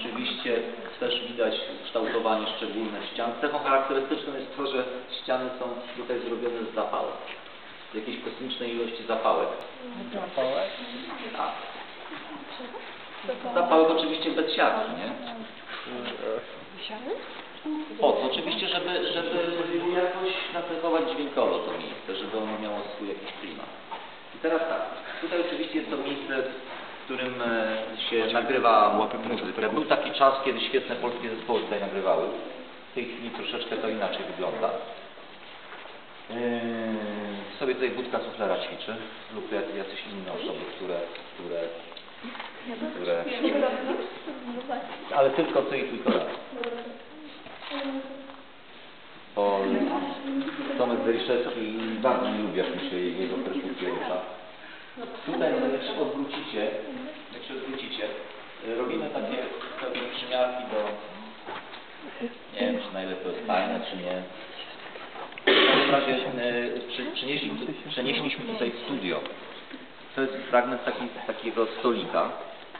Oczywiście też widać kształtowanie szczególne ścian. Cechą charakterystyczną jest to, że ściany są tutaj zrobione z zapałek. Z jakiejś kosmicznej ilości zapałek. Tak. Zapałek oczywiście bez siatki, nie? Po co? Oczywiście, żeby, żeby jakoś nacechować dźwiękowo to miejsce, żeby ono miało swój jakiś klimat. I teraz tak, tutaj oczywiście jest to miejsce, w którym e, się nagrywa muzykę. Był taki czas, kiedy świetne polskie zespoły tutaj nagrywały. W tej chwili troszeczkę to inaczej wygląda. Yy, sobie tutaj budka suflera ćwiczy lub jacyś inne osoby, które, które, które ale tylko ty i tylko raz. Bo Tomek Zeriszewski bardzo nie lubi, jak mi się jego perkusja rusza. Tutaj jak się odwrócicie, jak się odwrócicie, nie wiem, czy na ile to jest fajne, czy nie. W każdym razie y, przy, przynieśliśmy, przenieśliśmy tutaj studio. To jest fragment taki, takiego stolika.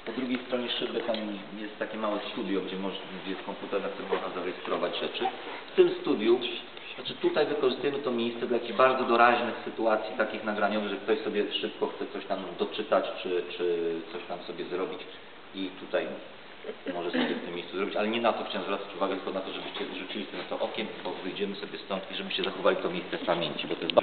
Po drugiej stronie szyby tam jest takie małe studio, gdzie, może, gdzie jest komputer, na którym można zarejestrować rzeczy. W tym studiu, znaczy tutaj wykorzystujemy to miejsce do jakichś bardzo doraźnych sytuacji, takich nagraniowych, że ktoś sobie szybko chce coś tam doczytać, czy, czy coś tam sobie zrobić i tutaj może sobie w tym miejscu zrobić, ale nie na to chciałem zwracać uwagę, tylko na to, żebyście rzucili sobie na to okiem, bo wyjdziemy sobie stąd i żebyście zachowali to miejsce pamięci, bo to jest bardzo